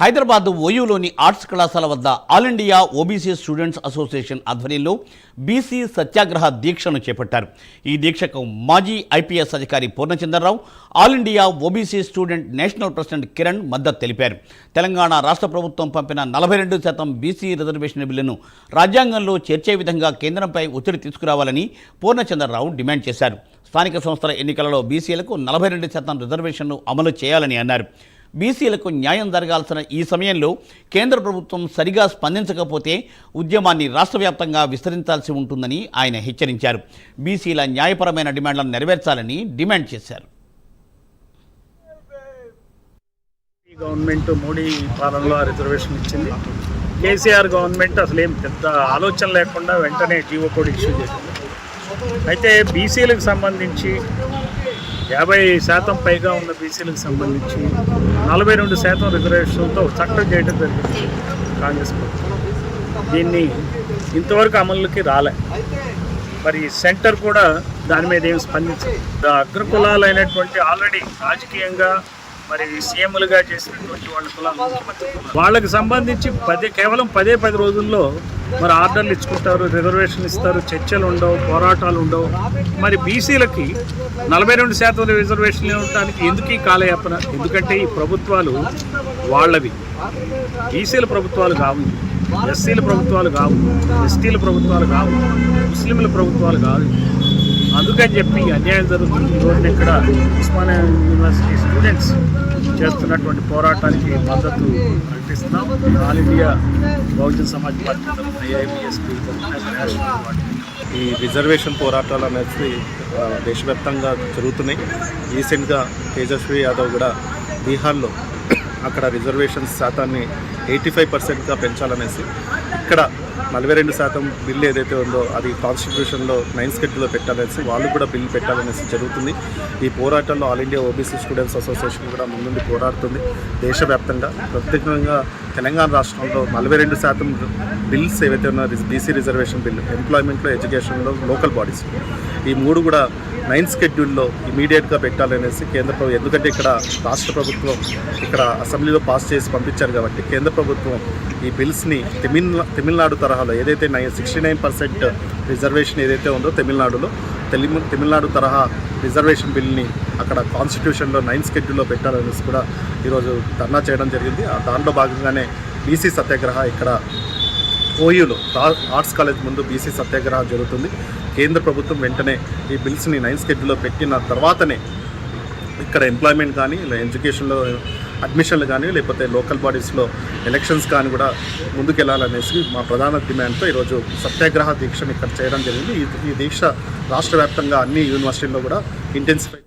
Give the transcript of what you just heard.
Hyderabad ఓయూలోని arts కళాశాల వద్ద all India OBC students association ఆధ్వర్యంలో బీసీ సత్యాగ్రహ దీక్షను చేపట్టారు. ఈ దీక్షకు మాజీ ఐపీఎస్ అధికారి Purnachandra Rao all India OBC student national president Kiran మద్దతు తెలిపారు. తెలంగాణ రాష్ట్ర ప్రభుత్వం పంపిన నలభై రెండు శాతం బీసీ రిజర్వేషన్ బిల్లును రాజ్యాంగంలో చేర్చే విధంగా కేంద్రంపై ఒత్తిడి తీసుకురావాలని పూర్ణచంద్రరావు డిమాండ్ చేశారు. స్థానిక సంస్థల ఎన్నికలలో బీసీలకు నలభై రెండు శాతం రిజర్వేషన్ను అమలు చేయాలని అన్నారు. బీసీలకు న్యాయం జరగాల్సిన ఈ సమయంలో కేంద్ర ప్రభుత్వం సరిగా స్పందించకపోతే ఉద్యమాన్ని రాష్ట్ర వ్యాప్తంగా విస్తరించాల్సి ఉంటుందని ఆయన హెచ్చరించారు. బీసీల న్యాయపరమైన డిమాండ్లను నెరవేర్చాలని డిమాండ్ చేశారు. గవర్నమెంట్ మోడీ పాలనలో రిజర్వేషన్ ఇచ్చింది. కేసీఆర్ గవర్నమెంట్ అసలు ఏం పెద్ద ఆలోచన లేకుండా వెంటనే జీవో కోడ్ ఇష్యూ చేసింది. అయితే బీసీలకు సంబంధించి యాభై శాతం పైగా ఉన్న బీసీలకు సంబంధించి నలభై రెండు శాతం రిజర్వేషన్తో చట్టం చేయడం జరిగింది కాంగ్రెస్ ప్రభుత్వం దీన్ని ఇంతవరకు అమలుకి రాలే మరి సెంటర్ కూడా దాని మీద ఏం స్పందించదు అగ్రకులాలైనటువంటి ఆల్రెడీ రాజకీయంగా మరి సీఎంలుగా చేసినటువంటి వాళ్ళ కులాలు ముఖ్యమంత్రి కులాలు. వాళ్ళకి సంబంధించి పదే కేవలం పదే పది రోజుల్లో మరి ఆర్డర్లు ఇచ్చుకుంటారు రిజర్వేషన్ ఇస్తారు చర్చలు ఉండవు పోరాటాలు ఉండవు. మరి బీసీలకి నలభై రెండు శాతం రిజర్వేషన్ ఉండటానికి ఎందుకు ఈ కాలయాపన? ఎందుకంటే ఈ ప్రభుత్వాలు వాళ్ళవి. బీసీల ప్రభుత్వాలు కావు. ఎస్సీల ప్రభుత్వాలు కావు. ఎస్టీల ప్రభుత్వాలు కావు. ముస్లింల ప్రభుత్వాలు కాదు అందుకని చెప్పి ఈ అన్యాయం జరుగుతుంది. ఈ రోజున ఇక్కడ ఉస్మానియా యూనివర్సిటీ స్టూడెంట్స్ చేస్తున్నటువంటి పోరాటానికి మద్దతు ప్రకటిస్తున్నాం. All India Bahujan Samaj party తరఫున ఏఐబిఎస్పీ ఈ రిజర్వేషన్ పోరాటాలు అనేది దేశవ్యాప్తంగా జరుగుతున్నాయి. రీసెంట్గా తేజస్వి యాదవ్ కూడా బీహార్లో అక్కడ రిజర్వేషన్ శాతాన్ని ఎయిటీ ఫైవ్ పర్సెంట్గా పెంచాలనేసి ఇక్కడ నలభై రెండు శాతం బిల్ ఏదైతే ఉందో అది కాన్స్టిట్యూషన్లో నైన్ స్కెడ్యూల్లో పెట్టాలనేసి వాళ్ళు కూడా బిల్ పెట్టాలనేసి జరుగుతుంది. ఈ పోరాటంలో all India OBC students association కూడా ముందుండి పోరాడుతుంది. దేశవ్యాప్తంగా ప్రత్యేకంగా తెలంగాణ రాష్ట్రంలో నలభై రెండు శాతం బిల్స్ ఏవైతే ఉన్నాయో బీసీ రిజర్వేషన్ బిల్ ఎంప్లాయ్మెంట్లో ఎడ్యుకేషన్లో లోకల్ బాడీస్. ఈ మూడు కూడా నైన్త్ స్కెడ్యూల్లో ఇమీడియట్గా పెట్టాలనేసి కేంద్ర ప్రభుత్వం ఎందుకంటే ఇక్కడ రాష్ట్ర ప్రభుత్వం ఇక్కడ అసెంబ్లీలో పాస్ చేసి పంపించారు కాబట్టి కేంద్ర ప్రభుత్వం ఈ బిల్స్ని తమిళ తమిళనాడు తరహాలో ఏదైతే nine sixty nine percent reservation ఏదైతే ఉందో తమిళనాడులో తెలి తమిళనాడు తరహా రిజర్వేషన్ బిల్ని అక్కడ కాన్స్టిట్యూషన్లో నైన్ స్కెడ్యూల్లో పెట్టాలనేసి కూడా ఈరోజు ధర్నా చేయడం జరిగింది. ఆ దాంట్లో భాగంగానే బీసీ సత్యాగ్రహ ఇక్కడ ఓయూలో ఆర్ట్స్ కాలేజ్ ముందు బీసీ సత్యాగ్రహం జరుగుతుంది. కేంద్ర ప్రభుత్వం వెంటనే ఈ బిల్స్ని నైన్ స్కెడ్యూల్లో పెట్టిన తర్వాతనే ఇక్కడ ఎంప్లాయ్మెంట్ కానీ ఇలా ఎడ్యుకేషన్లో అడ్మిషన్లు కానీ లేకపోతే లోకల్ బాడీస్లో ఎలక్షన్స్ కానీ కూడా ముందుకెళ్ళాలనేసి మా ప్రధాన డిమాండ్తో ఈరోజు సత్యాగ్రహ దీక్షను ఇక్కడ చేయడం జరిగింది. ఈ దీక్ష రాష్ట్ర వ్యాప్తంగా అన్ని యూనివర్సిటీల్లో కూడా ఇంటెన్సిఫై